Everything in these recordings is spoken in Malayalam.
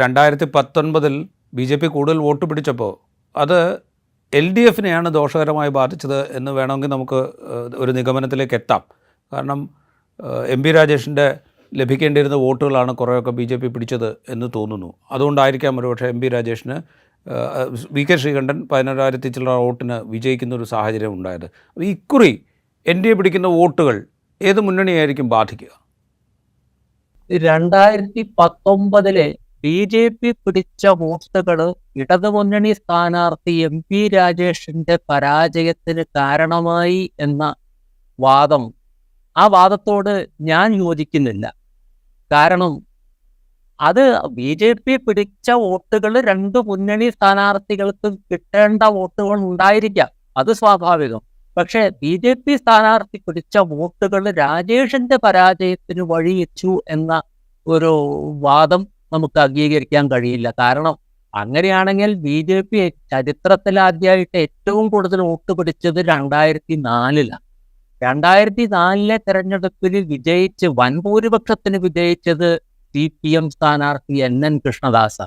രണ്ടായിരത്തി പത്തൊൻപതിൽ ബി ജെ പി കൂടുതൽ വോട്ട് പിടിച്ചപ്പോൾ അത് എൽ ഡി എഫിനെയാണ് ദോഷകരമായി ബാധിച്ചത് എന്ന് വേണമെങ്കിൽ നമുക്ക് ഒരു നിഗമനത്തിലേക്ക് എത്താം. കാരണം എം പി രാജേഷിന്റെ ലഭിക്കേണ്ടിയിരുന്ന വോട്ടുകളാണ് കുറേയൊക്കെ ബി ജെ പി പിടിച്ചത് എന്ന് തോന്നുന്നു. അതുകൊണ്ടായിരിക്കാം ഒരുപക്ഷെ എം പി രാജേഷിന് വി കെ ശ്രീകണ്ഠൻ പതിനൊരായിരത്തി ചില്ലറ വോട്ടിന് വിജയിക്കുന്ന ഒരു സാഹചര്യം ഉണ്ടായത്. അപ്പോൾ ഇക്കുറി എൻ ഡി എ പിടിക്കുന്ന വോട്ടുകൾ ഏത് മുന്നണിയായിരിക്കും ബാധിക്കുക? രണ്ടായിരത്തി പത്തൊമ്പതിലെ ബി ജെ പി പിടിച്ച വോട്ടുകൾ ഇടതുമുന്നണി സ്ഥാനാർത്ഥി എം പി രാജേഷിന്റെ പരാജയത്തിന് കാരണമായി എന്ന വാദം. ആ വാദത്തോട് ഞാൻ യോജിക്കുന്നില്ല. കാരണം അത് ബി ജെ പി പിടിച്ച വോട്ടുകൾ രണ്ട് മുന്നണി സ്ഥാനാർത്ഥികൾക്ക് കിട്ടേണ്ട വോട്ടുകൾ ഉണ്ടായിരിക്കാം. അത് സ്വാഭാവികം. പക്ഷേ ബി ജെ പി സ്ഥാനാർത്ഥി പിടിച്ച വോട്ടുകൾ രാജേഷിന്റെ പരാജയത്തിന് വഴിയിച്ചു എന്ന ഒരു വാദം നമുക്ക് അംഗീകരിക്കാൻ കഴിയില്ല. കാരണം അങ്ങനെയാണെങ്കിൽ ബി ജെ പി ചരിത്രത്തിലാദ്യമായിട്ട് ഏറ്റവും കൂടുതൽ വോട്ട് പിടിച്ചത് രണ്ടായിരത്തി നാലിലാണ് രണ്ടായിരത്തി നാലിലെ തെരഞ്ഞെടുപ്പിൽ വിജയിച്ച് വൻ ഭൂരിപക്ഷത്തിന് വിജയിച്ചത് സി പി എം സ്ഥാനാർത്ഥി എൻ എൻ കൃഷ്ണദാസ.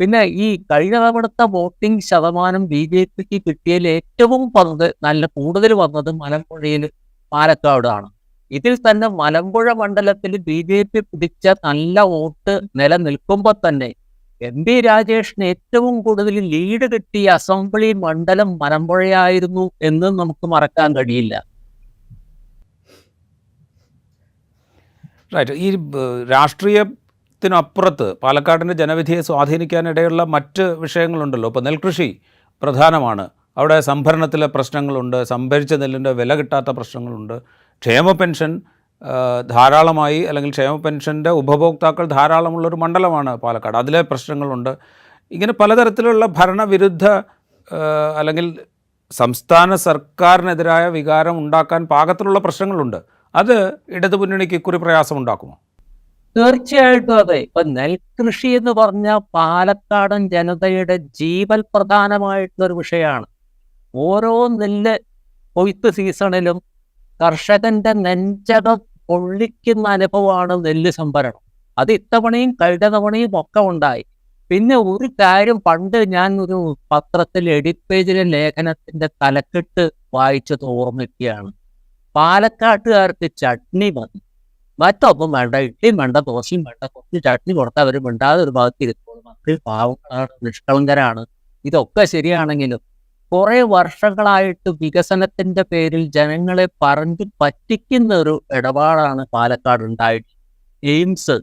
പിന്നെ ഈ കഴിഞ്ഞ തവണത്തെ വോട്ടിംഗ് ശതമാനം ബി ജെ പിക്ക് കിട്ടിയതിൽ ഏറ്റവും പങ്ക് നല്ല കൂടുതൽ വന്നത് മലമ്പുഴയിൽ പാലക്കാടാണ്. ഇതിൽ തന്നെ മലമ്പുഴ മണ്ഡലത്തിൽ ബി ജെ പി പിടിച്ച നല്ല വോട്ട് നിലനിൽക്കുമ്പോൾ തന്നെ എം പി രാജേഷിന് ഏറ്റവും കൂടുതൽ ലീഡ് കിട്ടിയ അസംബ്ലി മണ്ഡലം മലമ്പുഴയായിരുന്നു എന്ന് നമുക്ക് മറക്കാൻ കഴിയില്ല. റൈറ്റ് ഈ രാഷ്ട്രീയത്തിനപ്പുറത്ത് പാലക്കാടിന്റെ ജനവിധിയെ സ്വാധീനിക്കാനിടയുള്ള മറ്റ് വിഷയങ്ങളുണ്ടല്ലോ. ഇപ്പോൾ നെൽകൃഷി പ്രധാനമാണ്. അവിടെ സംഭരണത്തിലെ പ്രശ്നങ്ങളുണ്ട് സംഭരിച്ച നെല്ലിന്റെ വില കിട്ടാത്ത പ്രശ്നങ്ങളുണ്ട്. ക്ഷേമ പെൻഷൻ ധാരാളമായി അല്ലെങ്കിൽ ക്ഷേമ പെൻഷന്റെ ഉപഭോക്താക്കൾ ധാരാളമുള്ളൊരു മണ്ഡലമാണ് പാലക്കാട്. അതിലെ പ്രശ്നങ്ങളുണ്ട്. ഇങ്ങനെ പലതരത്തിലുള്ള ഭരണവിരുദ്ധ അല്ലെങ്കിൽ സംസ്ഥാന സർക്കാരിനെതിരായ വികാരം ഉണ്ടാക്കാൻ പാകത്തിലുള്ള പ്രശ്നങ്ങളുണ്ട്. അത് ഇടതുമുന്നണിക്ക് ഇക്കുറി പ്രയാസമുണ്ടാക്കുമോ? തീർച്ചയായിട്ടും അതെ. ഇപ്പൊ നെൽകൃഷി എന്ന് പറഞ്ഞ പാലക്കാടൻ ജനതയുടെ ജീവൽ പ്രധാനമായിട്ടുള്ള ഒരു വിഷയമാണ്. ഓരോ നെല്ല് കൊയ്ത്ത് സീസണിലും കർഷകന്റെ നെഞ്ചകം പൊള്ളിക്കുന്ന അനുഭവമാണ് നെല്ല് സംഭരണം. അത് ഇത്തവണയും കഴിഞ്ഞ തവണയും ഒക്കെ ഉണ്ടായി. പിന്നെ ഒരു കാര്യം പണ്ട് ഞാൻ ഒരു പത്രത്തിൽ എഡിറ്റ് പേജിലെ ലേഖനത്തിന്റെ തലക്കെട്ട് വായിച്ചത് ഓർമ്മിക്കുകയാണ്. പാലക്കാട്ടുകാർക്ക് ചട്നി മതി മറ്റൊപ്പം വേണ്ട ഇഡ്ഡലിയും വേണ്ട ദോശയും വേണ്ട കുറച്ച് ചട്നി കൊടുത്താൽ അവർ മിണ്ടാതെ ഒരു ഭാഗത്ത് ഇരുത്തോളും മക്കൾ പാവങ്ങളാണ് നിഷ്കളങ്കരാണ്. ഇതൊക്കെ ശരിയാണെങ്കിലും കുറെ വർഷങ്ങളായിട്ട് വികസനത്തിന്റെ പേരിൽ ജനങ്ങളെ പറഞ്ഞു പറ്റിക്കുന്ന ഒരു ഇടപാടാണ് പാലക്കാട് ഉണ്ടായിട്ട് എയിംസ്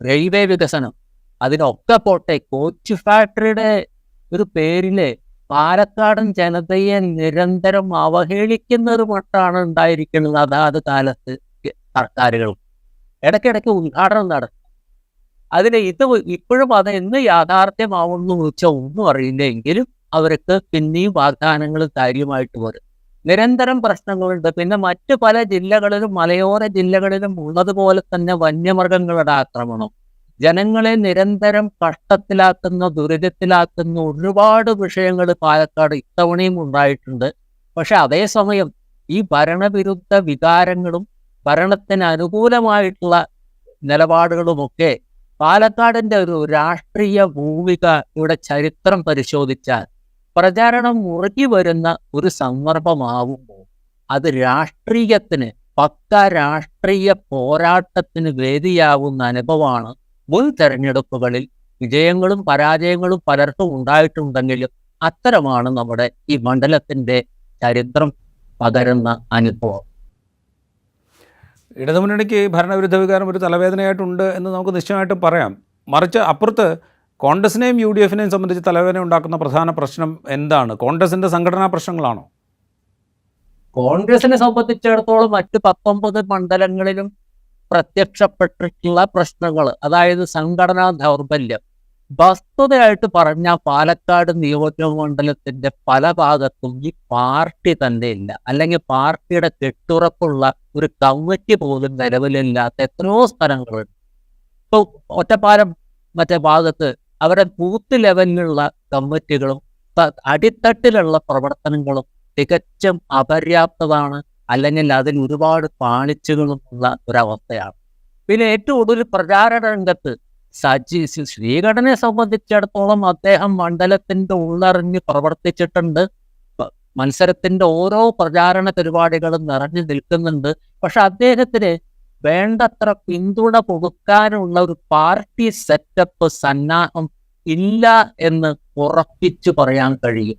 റെയിൽവേ വികസനം അതിനൊക്കെ പോട്ടെ കോച്ച് ഫാക്ടറിയുടെ ഒരു പേരിൽ പാലക്കാടൻ ജനതയെ നിരന്തരം അവഹേളിക്കുന്ന ഒരു മട്ടാണ് ഉണ്ടായിരിക്കുന്നത് അതാത് കാലത്ത് സർക്കാരുകൾ. ഇടയ്ക്കിടയ്ക്ക് ഉദ്ഘാടനം നടത്തും അതിന് ഇത് ഇപ്പോഴും അത് എന്ന് യാഥാർത്ഥ്യമാവുന്നു ചോദിച്ചാൽ ഒന്നും അറിയില്ല. എങ്കിലും അവർക്ക് പിന്നെയും വാഗ്ദാനങ്ങൾ കാര്യമായിട്ട് വരും. നിരന്തരം പ്രശ്നങ്ങളുണ്ട്. പിന്നെ മറ്റു പല ജില്ലകളിലും മലയോര ജില്ലകളിലും ഉള്ളതുപോലെ തന്നെ വന്യമൃഗങ്ങളുടെ ആക്രമണം. ജനങ്ങളെ നിരന്തരം കഷ്ടത്തിലാക്കുന്ന ദുരിതത്തിലാക്കുന്ന ഒരുപാട് വിഷയങ്ങൾ പാലക്കാട് ഇത്തവണയും ഉണ്ടായിട്ടുണ്ട്. പക്ഷെ അതേസമയം ഈ ഭരണവിരുദ്ധ വികാരങ്ങളും ഭരണത്തിന് അനുകൂലമായിട്ടുള്ള നിലപാടുകളുമൊക്കെ പാലക്കാടിന്റെ ഒരു രാഷ്ട്രീയ ഭൂമിക ഇവിടെ ചരിത്രം പരിശോധിച്ചാൽ പ്രചാരണം മുറുകി വരുന്ന ഒരു സന്ദർഭമാവുമ്പോൾ അത് രാഷ്ട്രീയത്തിന് പക്ക രാഷ്ട്രീയ പോരാട്ടത്തിന് വേദിയാവുന്ന അനുഭവമാണ് മുൻ തെരഞ്ഞെടുപ്പുകളിൽ വിജയങ്ങളും പരാജയങ്ങളും പലർക്കും ഉണ്ടായിട്ടുണ്ടെങ്കിലും അത്തരമാണ് നമ്മുടെ ഈ മണ്ഡലത്തിന്റെ ചരിത്രം പകരുന്ന അനുഭവം. ഇടതുമുന്നണിക്ക് ഭരണവിരുദ്ധ വികാരം ഒരു തലവേദനയായിട്ടുണ്ട് എന്ന് നമുക്ക് നിശ്ചയമായിട്ടും പറയാം. മറിച്ച് അപ്പുറത്ത് കോൺഗ്രസിനെയും യു ഡി എഫിനെയും സംബന്ധിച്ച് തലവേദന ഉണ്ടാക്കുന്ന പ്രധാന പ്രശ്നം എന്താണ്? കോൺഗ്രസിന്റെ സംഘടനാ പ്രശ്നങ്ങളാണോ? കോൺഗ്രസിനെ സംബന്ധിച്ചിടത്തോളം മറ്റ് പത്തൊമ്പത് മണ്ഡലങ്ങളിലും പ്രത്യക്ഷപ്പെട്ടിട്ടുള്ള പ്രശ്നങ്ങൾ അതായത് സംഘടനാ ദൗർബല്യം. വസ്തുതയായിട്ട് പറഞ്ഞ പാലക്കാട് നിയോജക മണ്ഡലത്തിന്റെ പല ഭാഗത്തും ഈ പാർട്ടി തന്നെ ഇല്ല. അല്ലെങ്കിൽ പാർട്ടിയുടെ കെട്ടുറപ്പുള്ള ഒരു കമ്മിറ്റി പോലും നിലവിലില്ലാത്ത എത്രയോ സ്ഥലങ്ങളുണ്ട്. ഇപ്പൊ ഒറ്റപ്പാലം മറ്റേ ഭാഗത്ത് അവരുടെ ബൂത്ത് ലെവലിലുള്ള കമ്മിറ്റികളും അടിത്തട്ടിലുള്ള പ്രവർത്തനങ്ങളും തികച്ചും അപര്യാപ്തമാണ്. അല്ലെങ്കിൽ അതിൽ ഒരുപാട് പാളിച്ചുകളും ഉള്ള ഒരവസ്ഥയാണ്. പിന്നെ ഏറ്റവും കൂടുതൽ പ്രചാരണ രംഗത്ത് സജി ശ്രീഘടനെ സംബന്ധിച്ചിടത്തോളം അദ്ദേഹം മണ്ഡലത്തിന്റെ ഉള്ളറിഞ്ഞ് പ്രവർത്തിച്ചിട്ടുണ്ട്. മത്സരത്തിന്റെ ഓരോ പ്രചാരണ പരിപാടികളും നിറഞ്ഞു നിൽക്കുന്നുണ്ട്. പക്ഷെ അദ്ദേഹത്തിന് വേണ്ടത്ര പിന്തുണ കൊടുക്കാനുള്ള ഒരു പാർട്ടി സെറ്റപ്പ് സന്നാഹം ഇല്ല എന്ന് ഉറപ്പിച്ചു പറയാൻ കഴിയും.